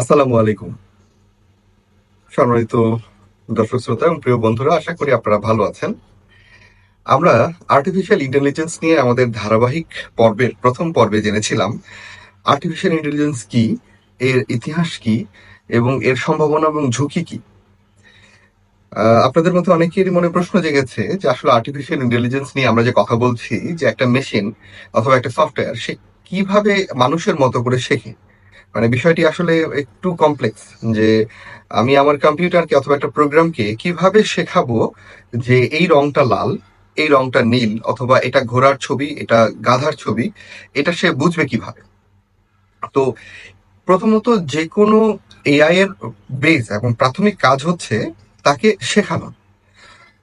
আসসালামু আলাইকুম। সম্মানিত দর্শক শ্রোতা এবং প্রিয় বন্ধুরা, আশা করি আপনারা ভালো আছেন। আমরা আর্টিফিশিয়াল ইন্টেলিজেন্স নিয়ে আমাদের ধারাবাহিক পর্বের প্রথম পর্বে জেনেছিলাম। আর্টিফিশিয়াল ইন্টেলিজেন্স কি, এর ইতিহাস কি, এবং এর সম্ভাবনা এবং ঝুঁকি কি? আপনাদের মধ্যে অনেকেরই মনে প্রশ্ন জেগেছে যে আসলে আর্টিফিশিয়াল ইন্টেলিজেন্স নিয়ে আমরা যে কথা বলছি, যে একটা মেশিন অথবা একটা সফটওয়্যার সে কীভাবে মানুষের মতো করে শেখে? মানে বিষয়টি আসলে একটু কমপ্লেক্স যে আমি আমার কম্পিউটারকে অথবা একটা প্রোগ্রামকে কীভাবে শেখাবো যে এই রংটা লাল, এই রংটা নীল, অথবা এটা ঘোড়ার ছবি, এটা গাধার ছবি, এটা সে বুঝবে কীভাবে? তো প্রথমত যে কোনো এআই এর বেস এবং প্রাথমিক কাজ হচ্ছে তাকে শেখানো।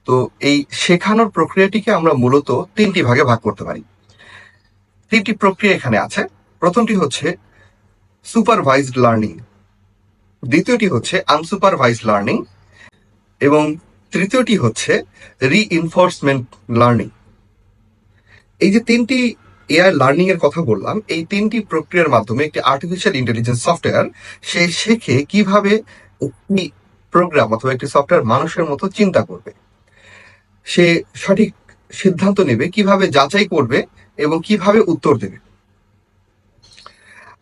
তো এই শেখানোর প্রক্রিয়াটিকে আমরা মূলত তিনটি ভাগে ভাগ করতে পারি। তিনটি প্রক্রিয়া এখানে আছে। প্রথমটি হচ্ছে সুপারভাইজড লার্নিং। দ্বিতীয়টি হচ্ছে আনসুপারভাইজড লার্নিং এবং তৃতীয়টি হচ্ছে রিইনফোর্সমেন্ট লার্নিং। এই যে তিনটি এআই লার্নিং এর কথা বললাম, এই তিনটি প্রক্রিয়ার মাধ্যমে একটি আর্টিফিশিয়াল ইন্টেলিজেন্স সফটওয়্যার সে শেখে কীভাবে একটি প্রোগ্রাম অথবা একটি সফটওয়্যার মানুষের মতো চিন্তা করবে। সে সঠিক সিদ্ধান্ত নেবে, কীভাবে যাচাই করবে এবং কীভাবে উত্তর দেবে।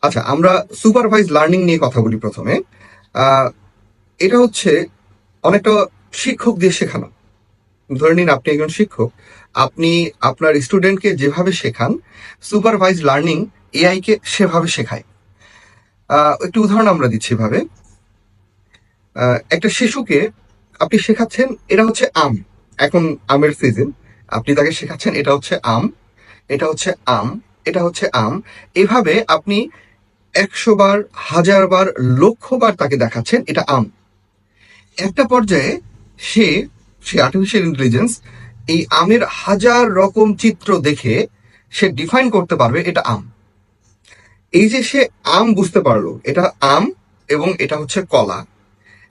আচ্ছা আমরা সুপারভাইজ লার্নিং নিয়ে কথা বলি প্রথমে। এটা হচ্ছে অনেকটা শিক্ষক দিয়ে শেখানো। ধরে নিন আপনি একজন শিক্ষক, আপনি আপনার স্টুডেন্টকে যেভাবে শেখান সুপারভাইজ লার্নিং এআই কে সেভাবে শেখায়। একটি উদাহরণ আমরা দিচ্ছি ভাবে একটা শিশুকে আপনি শেখাচ্ছেন, এটা হচ্ছে আম। এখন আমের সিজন আপনি তাকে শেখাচ্ছেন, এটা হচ্ছে আম, এটা হচ্ছে আম, এটা হচ্ছে আম। এভাবে আপনি একশো বার, হাজার বার, লক্ষ বার তাকে দেখাচ্ছেন, এটা আম। একটা পর্যায়ে সে সে আর্টিফিশিয়াল ইন্টেলিজেন্স এই আমের হাজার রকম চিত্র দেখে সে ডিফাইন করতে পারবে এটা আম। এই যে সে আম বুঝতে পারল, এটা আম এবং এটা হচ্ছে কলা।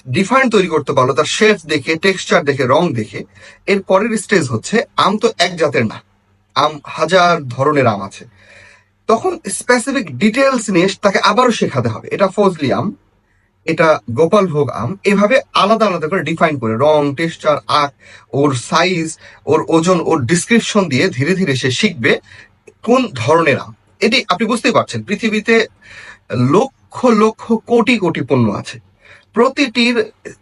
ডিফাইন তৈরি করতে পারল, তার শেপ দেখে টেক্সচার দেখে, রং দেখে। এর পরের স্টেজ হচ্ছে, আম তো এক জাতের না। আম হাজার ধরনের আম আছে। তখন স্পেসিফিক ডিটেলস নিয়ে তাকে আবারও শেখাতে হবে। এটা ফজলি আম, এটা গোপাল ভোগ আম, এভাবে আলাদা আলাদা করে ডিফাইন করে রং টেক্সচার আক, ওর সাইজ ওর ওজন, ওর ডিসক্রিপশন দিয়ে ধীরে ধীরে সে শিখবে কোন ধরনের আম। এটি আপনি বুঝতেই পারছেন, পৃথিবীতে লক্ষ লক্ষ কোটি কোটি পণ্য আছে। প্রতিটির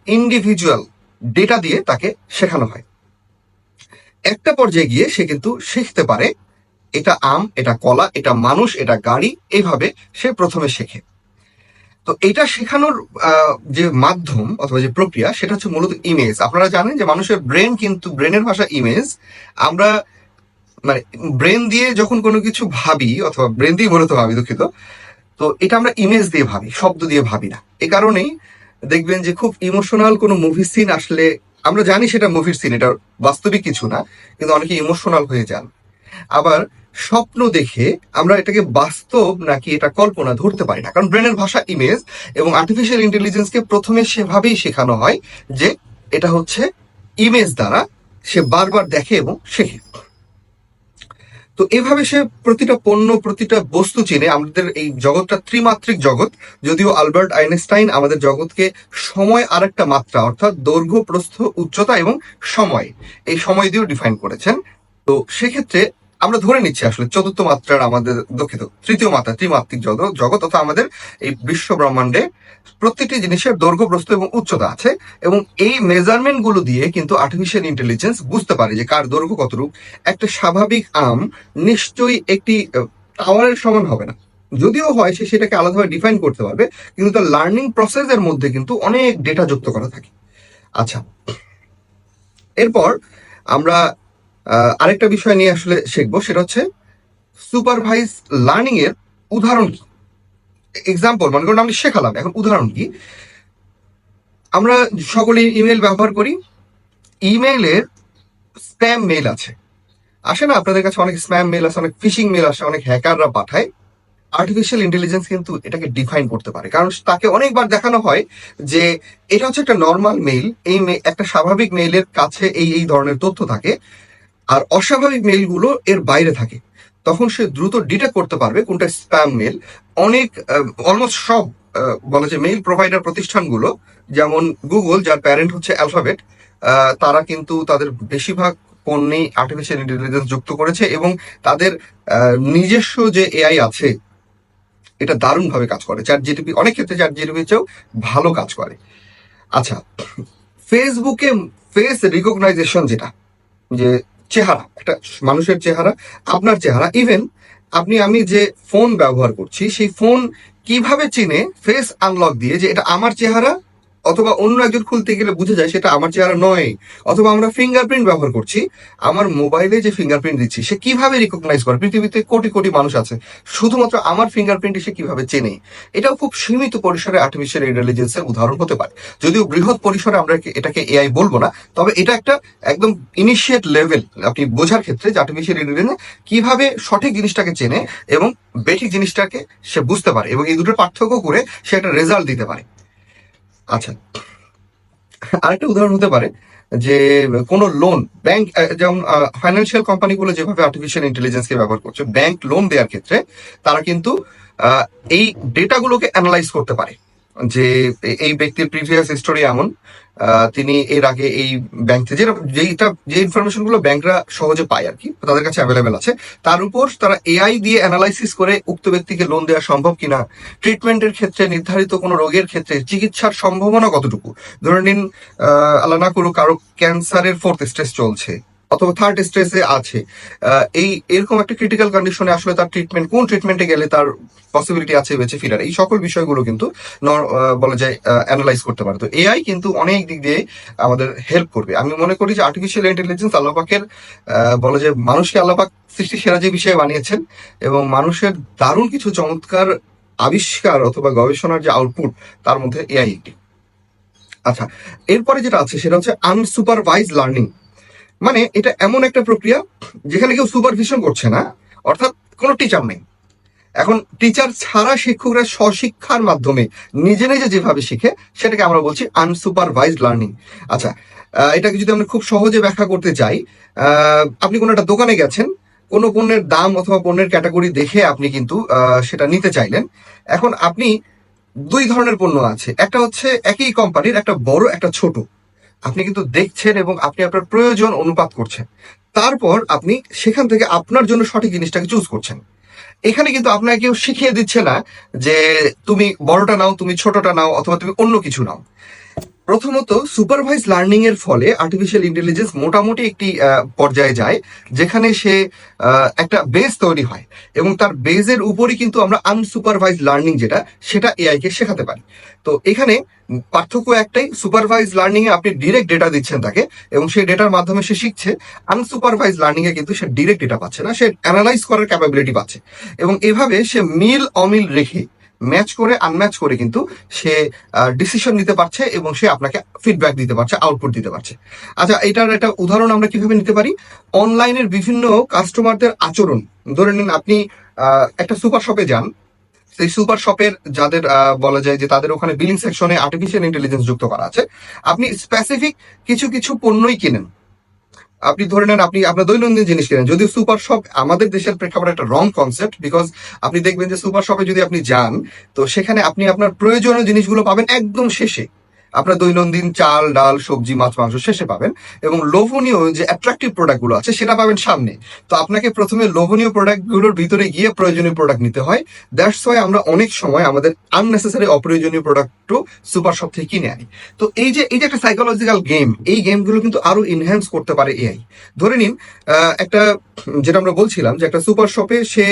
ইন্ডিভিজুয়াল ডেটা দিয়ে তাকে শেখানো হয়। একটা পর্যায়ে গিয়ে সে কিন্তু শিখতে পারে এটা আম, এটা কলা, এটা মানুষ, এটা গাড়ি এইভাবে সে প্রথমে শেখে। তো এটা শেখানোর যে মাধ্যম অথবা যে প্রক্রিয়া, সেটা হচ্ছে মূলত ইমেজ আপনারা জানেন যে মানুষের ব্রেন কিন্তু ব্রেনের ভাষা ইমেজ আমরা মানে ব্রেন দিয়ে যখন কোনো কিছু ভাবি, অথবা ব্রেন দিয়ে মূলত ভাবি, দুঃখিত, তো এটা আমরা ইমেজ দিয়ে ভাবি, শব্দ দিয়ে ভাবি না। এ কারণেই দেখবেন যে খুব ইমোশনাল কোনো মুভি সিন আসলে, আমরা জানি সেটা মুভির সিন এটা বাস্তবিক কিছু না, কিন্তু অনেকে ইমোশনাল হয়ে যান। আবার স্বপ্ন দেখে আমরা এটাকে বাস্তব নাকি এটা কল্পনা ধরতে পারি না। কারণ ব্রেনের ভাষা ইমেজ এবং আর্টিফিশিয়াল ইন্টেলিজেন্সকে প্রথমে সেভাবেই শেখানো হয় যে এটা হচ্ছে ইমেজ দ্বারা সে বারবার দেখে এবং শেখে। তো এভাবে সে প্রতিটা পণ্য, প্রতিটা বস্তু চিনে। আমাদের এই জগৎটা ত্রিমাত্রিক জগৎ। যদিও আলবার্ট আইনস্টাইন আমাদের জগৎকে সময় আর একটা মাত্রা, অর্থাৎ দৈর্ঘ্য, প্রস্থ, উচ্চতা এবং সময়, এই সময় দিয়েও ডিফাইন করেছেন। তো সেক্ষেত্রে আমরা ধরে নিচ্ছি আসলে চতুর্থ মাত্রার আমাদের দুঃখিত, তৃতীয় মাত্রা, ত্রিমাত্রিক জগৎ জগৎ অথবা আমাদের এই বিশ্ব ব্রহ্মাণ্ডে প্রত্যেকটি জিনিসের দৈর্ঘ্য, প্রস্থ এবং উচ্চতা আছে এবং এই মেজারমেন্টগুলো দিয়ে কিন্তু আর্টিফিশিয়াল ইন্টেলিজেন্স বুঝতে পারে যে কার দৈর্ঘ্য কতটুকু। একটা স্বাভাবিক আম নিশ্চয়ই একটি টাওয়ারের সমান হবে না। যদিও হয় সে সেটাকে আলাদাভাবে ডিফাইন করতে পারবে, কিন্তু তার লার্নিং প্রসেসের মধ্যে কিন্তু অনেক ডেটা যুক্ত করা থাকে। আচ্ছা এরপর আমরা আরেকটা বিষয় নিয়ে আসলে শিখব, সেটা হচ্ছে সুপারভাইজ লার্নিং এর উদাহরণ কি? এক্সাম্পল মনে করুন আমি শেখালাম, এখন উদাহরণ কি? আমরা সকলে ইমেল ব্যবহার করি ইমেইলের স্প্যাম মেল আছে। আসে না, আপনাদের কাছে অনেক স্প্যাম মেল আছে, অনেক ফিশিং মেল আসে, অনেক হ্যাকাররা পাঠায়। আর্টিফিশিয়াল ইন্টেলিজেন্স কিন্তু এটাকে ডিফাইন করতে পারে, কারণ তাকে অনেকবার দেখানো হয় যে এটা হচ্ছে একটা নর্মাল মেইল এই একটা স্বাভাবিক মেইলের কাছে এই এই ধরনের তথ্য থাকে। আর অস্বাভাবিক মেইলগুলো এর বাইরে থাকে। তখন সে দ্রুত ডিটেক্ট করতে পারবে কোনটা স্প্যাম মেল অনেক অলমোস্ট সব বলা যায় মেইল প্রোভাইডার প্রতিষ্ঠানগুলো, যেমন গুগল যার প্যারেন্ট হচ্ছে অ্যালফাবেট তারা কিন্তু তাদের বেশিরভাগ পণ্যেই আর্টিফিশিয়াল ইন্টেলিজেন্স যুক্ত করেছে এবং তাদের নিজস্ব যে এআই আছে, এটা দারুণভাবে কাজ করে। চার জিটিপি অনেক ক্ষেত্রে চার জিটিপির চেয়েও ভালো কাজ করে। আচ্ছা ফেসবুকে ফেস রিকগনাইজেশন যেটা, যে চেহারা, একটা মানুষের চেহারা, আপনার চেহারা ইভেন আপনি, আমি যে ফোন ব্যবহার করছি, সেই ফোন কীভাবে চিনে ফেস আনলক দিয়ে যে এটা আমার চেহারা অথবা অন্য একজন খুলতে গেলে বুঝে যায় সেটা আমার চেহারা নয়। অথবা আমরা ফিঙ্গারপ্রিন্ট ব্যবহার করছি। আমার মোবাইলে যে ফিঙ্গারপ্রিন্ট দিচ্ছি, সে কীভাবে রিকগনাইজ করে? পৃথিবীতে কোটি কোটি মানুষ আছে। শুধুমাত্র আমার ফিঙ্গারপ্রিন্ট সে কীভাবে চেনে? এটাও খুব সীমিত পরিসরে আর্টিফিশিয়াল ইন্টেলিজেন্সের উদাহরণ হতে পারে। যদিও বৃহৎ পরিসরে আমরা এটাকে এআই বলব না, তবে এটা একটা একদম ইনিশিয়েট লেভেল আপনি বোঝার ক্ষেত্রে যে আর্টিফিশিয়াল ইন্টেলিজেন্স কীভাবে সঠিক জিনিসটাকে চেনে এবং বেঠিক জিনিসটাকে সে বুঝতে পারে এবং এই দুটোর পার্থক্য করে সে একটা রেজাল্ট দিতে পারে। আচ্ছা। আরেকটা উদাহরণ হতে পারে যে কোনো লোন ব্যাংক যেমন ফাইন্যান্সিয়াল কোম্পানিগুলো যেভাবে আর্টিফিশিয়াল ইন্টেলিজেন্সকে ব্যবহার করছে ব্যাংক লোন দেওয়ার ক্ষেত্রে তারা কিন্তু এই ডেটাগুলোকে অ্যানালাইজ করতে পারে। যে এই ব্যক্তির প্রিভিয়াস হিস্টোরি এমন তিনি এর আগে এই ব্যাংক থেকে যেটা যে ইনফরমেশনগুলো ব্যাংকরা সহজে পায় আর কি তাদের কাছে অ্যাভেলেবেল আছে তার উপর তারা এআই দিয়ে অ্যানালাইসিস করে উক্ত ব্যক্তিকে লোন দেওয়া সম্ভব কিনা ট্রিটমেন্টের ক্ষেত্রে নির্ধারিত কোনো রোগের ক্ষেত্রে চিকিৎসার সম্ভাবনা কতটুকু? ধরে নিন আহ, আল্লাহ না করুক কারও ক্যান্সারের ফোর্থ স্টেজ চলছে। অথবা থার্ড স্টেজে আছে। এই এরকম একটা ক্রিটিক্যাল কন্ডিশনে আসলে তার ট্রিটমেন্ট কোন ট্রিটমেন্টে গেলে তার পসিবিলিটি আছে বেঁচে ফেরার? এই সকল বিষয়গুলো কিন্তু বলা যায় অ্যানালাইজ করতে পারে। তো এআই কিন্তু অনেক দিক দিয়ে আমাদের হেল্প করবে। আমি মনে করি যে আর্টিফিশিয়াল ইন্টেলিজেন্স আল্লাপাকের বলা যায় মানুষকে আল্লাপাক সৃষ্টি সেরা যে বিষয়ে বানিয়েছেন এবং মানুষের দারুণ কিছু চমৎকার আবিষ্কার অথবা গবেষণার যে আউটপুট তার মধ্যে এআই একটি। আচ্ছা এরপরে যেটা আছে সেটা হচ্ছে আনসুপারভাইজ লার্নিং মানে এটা এমন একটা প্রক্রিয়া যেখানে কেউ সুপারভিশন করছে না, অর্থাৎ কোনো টিচার নেই। এখন টিচার ছাড়া শিক্ষকরা স্বশিক্ষার মাধ্যমে নিজে নিজে যেভাবে শিখে, সেটাকে আমরা বলছি আনসুপারভাইজ লার্নিং আচ্ছা এটাকে যদি আমরা খুব সহজে ব্যাখ্যা করতে চাই আপনি কোনো একটা দোকানে গেছেন, কোনো পণ্যের দাম অথবা পণ্যের ক্যাটাগরি দেখে আপনি কিন্তু সেটা নিতে চাইলেন। এখন আপনি দুই ধরনের পণ্য আছে। একটা হচ্ছে একই কোম্পানির একটা বড়, একটা ছোট। আপনি কিন্তু দেখছেন এবং আপনি আপনার প্রয়োজন অনুপাত করছেন। তারপর আপনি সেখান থেকে আপনার জন্য সঠিক জিনিসটাকে চুজ করছেন। এখানে কিন্তু আপনাকে কেউ শিখিয়ে দিচ্ছে না যে তুমি বড়টা নাও, তুমি ছোটটা নাও, অথবা তুমি অন্য কিছু নাও। প্রথমত সুপারভাইজ লার্নিং এর ফলে আর্টিফিশিয়াল ইন্টেলিজেন্স মোটামুটি একটি পর্যায়ে যায়, যেখানে সে একটা বেস তৈরি হয় এবং তার বেজের উপরই কিন্তু আমরা আনসুপারভাইজ লার্নিং যেটা, সেটা এআই কে শেখাতে পারি। তো এখানে পার্থক্য একটাই সুপারভাইজ লার্নিং এ আপনি ডিরেক্ট ডেটা দিচ্ছেন তাকে এবং সেই ডেটার মাধ্যমে সে শিখছে আনসুপারভাইজ লার্নিং এ কিন্তু সে ডিরেক্ট ডেটা পাচ্ছে না, সে অ্যানালাইজ করার ক্যাপাবিলিটি পাচ্ছে। এবং এভাবে সে মিল অমিল রেখে ম্যাচ করে আনম্যাচ করে কিন্তু সে ডিসিশন নিতে পারছে এবং সে আপনাকে ফিডব্যাক দিতে পারছে আউটপুট দিতে পারছে। আচ্ছা এটার একটা উদাহরণ আমরা কীভাবে নিতে পারি? অনলাইনের বিভিন্ন কাস্টমারদের আচরণ। ধরে নিন আপনি একটা সুপার শপে যান। সেই সুপার শপের যাদের বলা যায় যে তাদের ওখানে বিলিং সেকশনে আর্টিফিশিয়াল ইন্টেলিজেন্স যুক্ত করা আছে, আপনি স্পেসিফিক কিছু কিছু পণ্যই কিনেন। আপনি ধরে নেন, আপনি আপনার দৈনন্দিন জিনিস কেনেন। যদি সুপার শপ আমাদের দেশের প্রেক্ষাপটে একটা রং কনসেপ্ট বিকজ আপনি দেখবেন যে সুপার শপে যদি আপনি যান, তো সেখানে আপনি আপনার প্রয়োজনীয় জিনিসগুলো পাবেন একদম শেষে। আপনার দৈনন্দিন চাল, ডাল, সবজি, মাছ, মাংস শেষে পাবেন এবং লোভনীয় যে অ্যাট্রাকটিভ প্রোডাক্টগুলো আছে সেটা পাবেন সামনে। তো আপনাকে প্রথমে লোভনীয় প্রোডাক্টগুলোর ভিতরে গিয়ে প্রয়োজনীয় প্রোডাক্ট নিতে হয়। দ্যাটস ওয়াই আমরা অনেক সময় আমাদের আননেসেসারি অপ্রয়োজনীয় প্রোডাক্টও সুপার শপ থেকে কিনে আনি। তো এই যে এই যে একটা সাইকোলজিক্যাল গেম এই গেমগুলো কিন্তু আরও ইনহ্যান্স করতে পারে এআই ধরে নিন একটা, যেটা আমরা বলছিলাম যে একটা সুপার শপে সে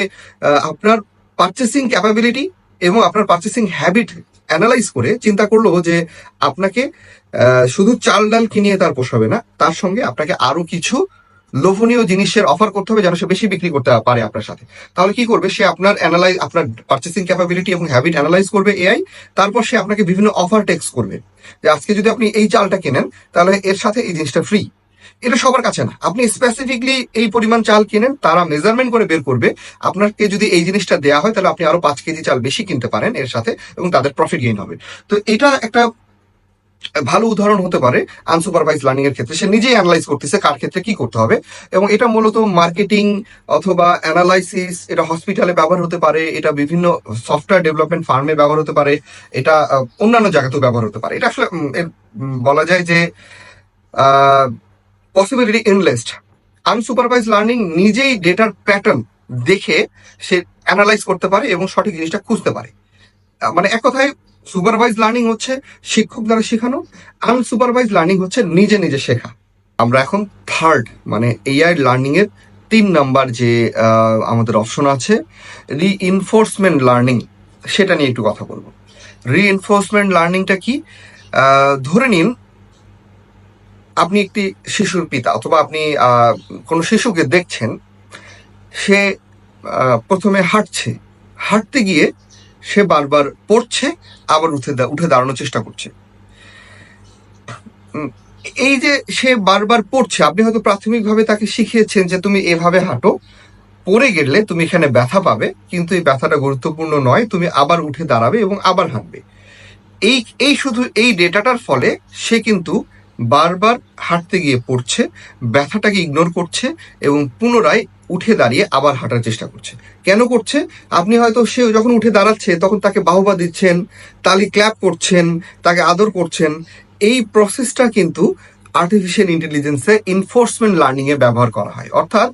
আপনার পারচেসিং ক্যাপাবিলিটি এবং আপনার পারচেসিং হ্যাবিট অ্যানালাইজ করে চিন্তা করল যে আপনাকে শুধু চাল ডাল কিনিয়ে তার পোষাবে না, তার সঙ্গে আপনাকে আরও কিছু লোভনীয় জিনিসের অফার করতে হবে যেন সে বেশি বিক্রি করতে পারে আপনার সাথে। তাহলে কি করবে? সে আপনার অ্যানালাইজ আপনার পারচেসিং ক্যাপাবিলিটি এবং হ্যাবিট অ্যানালাইজ করবে এআই তারপর সে আপনাকে বিভিন্ন অফার টেক্স করবে। যে আজকে যদি আপনি এই চালটা কেনেন, তাহলে এর সাথে এই জিনিসটা ফ্রি এটা সবার কাছে না। আপনি স্পেসিফিকলি এই পরিমাণ চাল কিনেন, তারা মেজারমেন্ট করে বের করবে। আপনাকে যদি এই জিনিসটা দেওয়া হয়, তাহলে আপনি আরও পাঁচ কেজি চাল বেশি কিনতে পারেন এর সাথে এবং তাদের প্রফিট গেইন হবে। তো এটা একটা ভালো উদাহরণ হতে পারে আনসুপারভাইজ লার্নিং এর ক্ষেত্রে। সে নিজেই অ্যানালাইজ করতেছে কার ক্ষেত্রে কি করতে হবে। এবং এটা মূলত মার্কেটিং অথবা অ্যানালাইসিস এটা হসপিটালে ব্যবহার হতে পারে, এটা বিভিন্ন সফটওয়্যার ডেভেলপমেন্ট ফার্মে ব্যবহার হতে পারে, এটা অন্যান্য জায়গাতেও ব্যবহার হতে পারে। এটা আসলে বলা যায় যে পসিবিলিটি ইনলেস্ট আনসুপারভাইজ লার্নিং নিজেই ডেটার প্যাটার্ন দেখে সে অ্যানালাইজ করতে পারে এবং সঠিক জিনিসটা খুঁজতে পারে। মানে এক কথায় সুপারভাইজ লার্নিং হচ্ছে শিক্ষক দ্বারা শেখানো আনসুপারভাইজ লার্নিং হচ্ছে নিজে নিজে শেখা। আমরা এখন থার্ড মানে এআই লার্নিং এর তিন নাম্বার যে আমাদের অপশন আছে রিইনফোর্সমেন্ট লার্নিং সেটা নিয়ে একটু কথা বলব। রিইনফোর্সমেন্ট লার্নিংটা কি? ধরে নিন আপনি একটি শিশুর পিতা অথবা আপনি কোনো শিশুকে দেখছেন, সে প্রথমে হাঁটছে। হাঁটতে গিয়ে সে বারবার পড়ছে, আবার উঠে উঠে দাঁড়ানোর চেষ্টা করছে। এই যে সে বারবার পড়ছে, আপনি হয়তো প্রাথমিকভাবে তাকে শিখিয়েছেন যে তুমি এভাবে হাঁটো, পড়ে গেলে তুমি এখানে ব্যথা পাবে, কিন্তু এই ব্যথাটা গুরুত্বপূর্ণ নয়, তুমি আবার উঠে দাঁড়াবে এবং আবার হাঁটবে। এই এই শুধু এই ডেটাটার ফলে সে কিন্তু বারবার হাঁটতে গিয়ে পড়ছে, ব্যথাটাকে ইগনোর করছে এবং পুনরায় উঠে দাঁড়িয়ে আবার হাঁটার চেষ্টা করছে। কেন করছে? আপনি হয়তো সে যখন উঠে দাঁড়াচ্ছে তখন তাকে বাহবা দিচ্ছেন, তালি ক্ল্যাপ করছেন, তাকে আদর করছেন। এই প্রসেসটা কিন্তু আর্টিফিশিয়াল ইন্টেলিজেন্সে ইনফোর্সমেন্ট লার্নিং এ ব্যবহার করা হয়। অর্থাৎ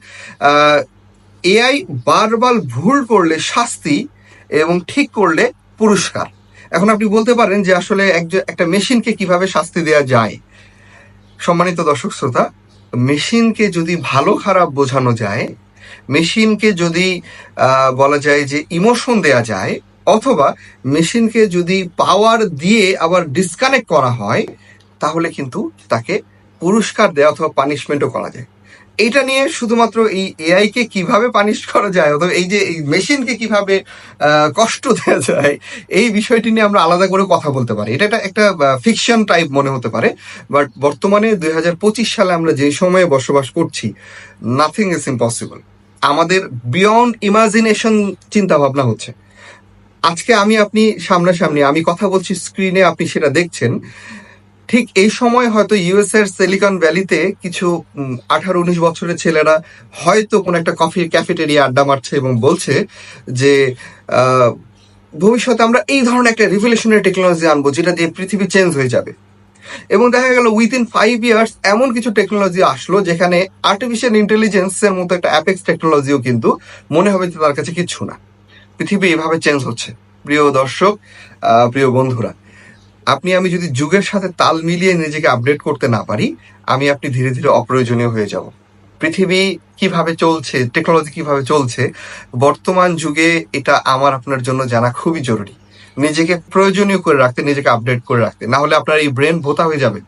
এআই বারবার ভুল করলে শাস্তি এবং ঠিক করলে পুরস্কার। এখন আপনি বলতে পারেন যে আসলে একজন, একটা মেশিনকে কীভাবে শাস্তি দেওয়া যায়? সম্মানিত দর্শক শ্রোতা, মেশিনকে যদি ভালো খারাপ বোঝানো যায়, মেশিনকে যদি বলা যায় যে ইমোশন দেয়া যায়, অথবা মেশিনকে যদি পাওয়ার দিয়ে আবার ডিসকানেক্ট করা হয়, তাহলে কিন্তু তাকে পুরস্কার দেওয়া অথবা পানিশমেন্টও করা যায়। এইটা নিয়ে শুধুমাত্র এই এআই কে কীভাবে পানিশ করা যায়, অথবা এই যে এই মেশিনকে কীভাবে কষ্ট দেওয়া যায়, এই বিষয়টি নিয়ে আমরা আলাদা করে কথা বলতে পারি। এটা একটা- একটা ফিকশন টাইপ মনে হতে পারে বাট বর্তমানে দু হাজার পঁচিশ সালে আমরা যে সময়ে বসবাস করছি নাথিং ইজ ইম্পসিবল আমাদের বিয়ন্ড ইমাজিনেশন চিন্তা ভাবনা হচ্ছে। আজকে আমি, আপনি, সামনাসামনি আমি কথা বলছি স্ক্রিনে আপনি সেটা দেখছেন। ঠিক এই সময় হয়তো ইউএস এর সিলিকন ভ্যালিতে কিছু আঠারো উনিশ বছরের ছেলেরা হয়তো কোনো একটা কফির ক্যাফেটেরিয়া আড্ডা মারছে এবং বলছে যে ভবিষ্যতে আমরা এই ধরনের একটা রিভলিউশনারি টেকনোলজি আনব যেটা দিয়ে পৃথিবী চেঞ্জ হয়ে যাবে। এবং দেখা গেল উইদিন ফাইভ ইয়ার্স এমন কিছু টেকনোলজি আসলো যেখানে আর্টিফিশিয়াল ইন্টেলিজেন্সের মতো একটা অ্যাপেক্স টেকনোলজিও কিন্তু মনে হবে যে তার কাছে কিচ্ছু না। পৃথিবী এভাবে চেঞ্জ হচ্ছে। প্রিয় দর্শক প্রিয় বন্ধুরা আপনি, আমি যদি যুগের সাথে তাল মিলিয়ে নিজেকে আপডেট করতে না পারি, আমি আপনি ধীরে ধীরে অপ্রয়োজনীয় হয়ে যাব। পৃথিবী কীভাবে চলছে টেকনোলজি কীভাবে চলছে, বর্তমান যুগে এটা আমার আপনার জন্য জানা খুবই জরুরি। নিজেকে প্রয়োজনীয় করে রাখতে, নিজেকে আপডেট করে রাখতে। না হলে আপনার এই ব্রেন ভোতা হয়ে যাবে।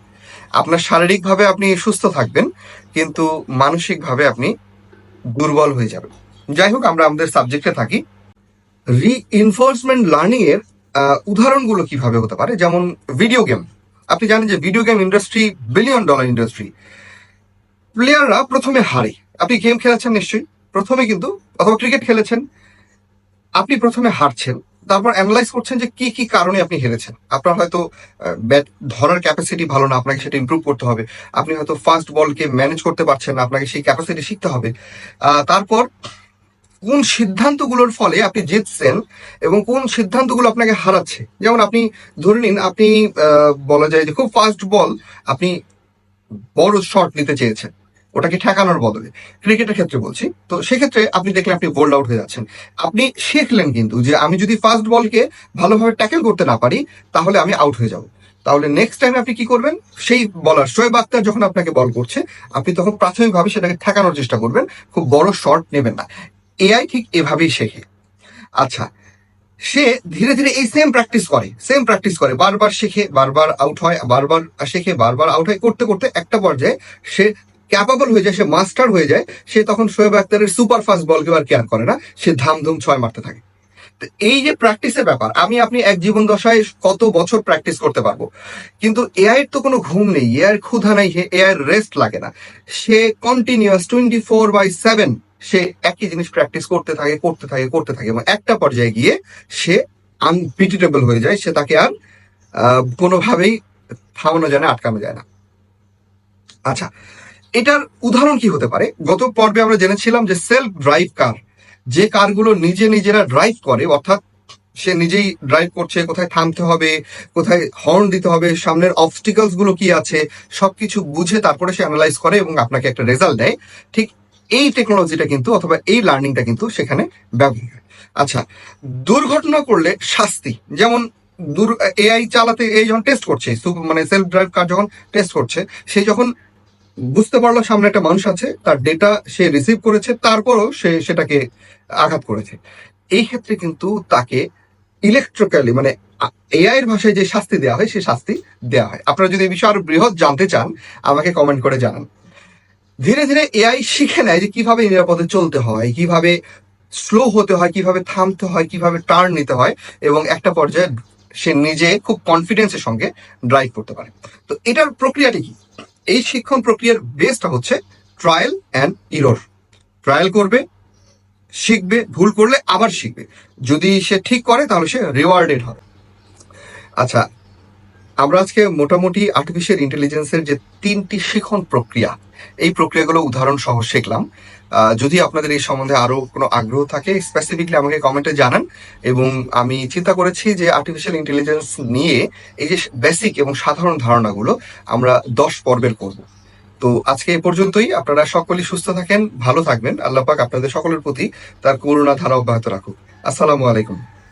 আপনার শারীরিকভাবে আপনি সুস্থ থাকবেন, কিন্তু মানসিকভাবে আপনি দুর্বল হয়ে যাবেন। যাই হোক, আমরা আমাদের সাবজেক্টে থাকি। রিইনফোর্সমেন্ট লার্নিং এর উদাহরণগুলো কীভাবে হতে পারে? যেমন ভিডিও গেম আপনি জানেন যে video game industry billion dollar industry প্লেয়াররা প্রথমে হারে। আপনি গেম খেলেছেন নিশ্চয়ই। প্রথমে কিন্তু, অথবা ক্রিকেট খেলেছেন। আপনি প্রথমে হারছেন। তারপর অ্যানালাইজ করছেন যে কি কি কারণে আপনি হেরেছেন। আপনার হয়তো ব্যাট ধরার ক্যাপাসিটি ভালো না, আপনাকে সেটা ইমপ্রুভ করতে হবে। আপনি হয়তো ফার্স্ট বলকে ম্যানেজ করতে পারছেন না, আপনাকে সেই ক্যাপাসিটি শিখতে হবে। তারপর কোন সিদ্ধান্তগুলোর ফলে আপনি জিতছেন এবং কোন সিদ্ধান্তগুলো আপনাকে হারাচ্ছে? যেমন আপনি ধরে নিন, আপনি বলা যায় যে খুব ফাস্ট বল আপনি বড় শট নিতে চেয়েছেন। ওটাকে ঠেকানোর বদলে। ক্রিকেটের ক্ষেত্রে বলছি। তো সেক্ষেত্রে আপনি দেখলেন আপনি বোল্ড আউট হয়ে যাচ্ছেন। আপনি শিখলেন কিন্তু যে আমি যদি ফার্স্ট বলকে ভালোভাবে ট্যাকেল করতে না পারি, তাহলে আমি আউট হয়ে যাব। তাহলে নেক্সট টাইম আপনি কি করবেন? সেই বলার শোয়েব আক্তার যখন আপনাকে বল করছে, আপনি তখন প্রাথমিকভাবে সেটাকে ঠেকানোর চেষ্টা করবেন। খুব বড় শট নেবেন না। এআই ঠিক এভাবেই শেখে। আচ্ছা সে ধীরে ধীরে এই সেম প্র্যাকটিস করে সেম প্র্যাকটিস করে, বারবার শেখে, বারবার আউট হয়, বারবার শেখে, বারবার আউট হয়, করতে করতে একটা পর্যায়ে সে ক্যাপাবল হয়ে যায়, সে মাস্টার হয়ে যায়, সে তখন শোয়েব আক্তারের সুপার ফাস্ট বলকে আর কেয়ার করে না, সে ধামধুম ছয় মারতে থাকে। এই যে প্র্যাকটিসের ব্যাপার, আমি, আপনি এক জীবন দশায় কত বছর প্র্যাকটিস করতে পারব? কিন্তু এআই তো কোনো ঘুম নেই এআই ক্ষুধা নাই এআই রেস্ট লাগে না। সে continuous twenty four by seven সে একই জিনিস প্র্যাকটিস করতে থাকে করতে থাকে করতে থাকে। এবং একটা পর্যায়ে গিয়ে সে আনপিটিটেবল হয়ে যায়, সে তাকে আর কোনোভাবেই থামানো যায় না, আটকানো যায় না। আচ্ছা এটার উদাহরণ কি হতে পারে? গত পর্বে আমরা জেনেছিলাম যে সেলফ ড্রাইভ কার যে কারগুলো নিজে নিজেরা ড্রাইভ করে, অর্থাৎ সে নিজেই ড্রাইভ করছে, কোথায় থামতে হবে, কোথায় হর্ন দিতে হবে, সামনের অবস্টিকলসগুলো কি আছে, সবকিছু বুঝে তারপরে সে অ্যানালাইজ করে এবং আপনাকে একটা রেজাল্ট দেয়। ঠিক এই টেকনোলজিটা কিন্তু অথবা এই লার্নিংটা কিন্তু সেখানে ব্যবহার আচ্ছা দুর্ঘটনা করলে শাস্তি, যেমন দূর এআই চালাতে এই যখন টেস্ট করছে মানে সেলফ ড্রাইভ কার যখন টেস্ট করছে, সে যখন বুঝতে পারল সামনে একটা মানুষ আছে, তার ডেটা সে রিসিভ করেছে, তারপরও সে সেটাকে আঘাত করেছে। এই ক্ষেত্রে কিন্তু তাকে ইলেকট্রিক্যালি মানে এআই এর ভাষায় যে শাস্তি দেওয়া হয় সেই শাস্তি দেওয়া হয়। আপনারা যদি এই বিষয়ে আরও বৃহৎ জানতে চান, আমাকে কমেন্ট করে জানান। ধীরে ধীরে এআই শিখে নেয় যে কীভাবে নিরাপদে চলতে হয়, কীভাবে স্লো হতে হয়, কীভাবে থামতে হয়, কীভাবে টার্ন নিতে হয় এবং একটা পর্যায়ে সে নিজে খুব কনফিডেন্সের সঙ্গে ড্রাইভ করতে পারে। তো এটার প্রক্রিয়াটি কি? এই শিক্ষণ প্রক্রিয়ার বেসটা হচ্ছে ট্রায়াল অ্যান্ড ইরোর ট্রায়াল করবে, শিখবে, ভুল করলে আবার শিখবে। যদি সে ঠিক করে তাহলে সে রিওয়ার্ডেড হবে। আচ্ছা আমরা আজকে মোটামুটি আর্টিফিশিয়াল ইন্টেলিজেন্সের যে তিনটি শিখন প্রক্রিয়া, এই প্রক্রিয়াগুলো উদাহরণ সহ শিখলাম। যদি আপনাদের এই সম্বন্ধে আরও কোনো আগ্রহ থাকে স্পেসিফিকলি আমাকে কমেন্টে জানান। এবং আমি চিন্তা করেছি যে আর্টিফিশিয়াল ইন্টেলিজেন্স নিয়ে এই যে বেসিক এবং সাধারণ ধারণাগুলো আমরা দশ পর্বের করব। তো আজকে এই পর্যন্তই। আপনারা সকলেই সুস্থ থাকেন, ভালো থাকবেন। আল্লাহ পাক আপনাদের সকলের প্রতি তার করুণা, ধারা অব্যাহত রাখুক। আসসালামু আলাইকুম।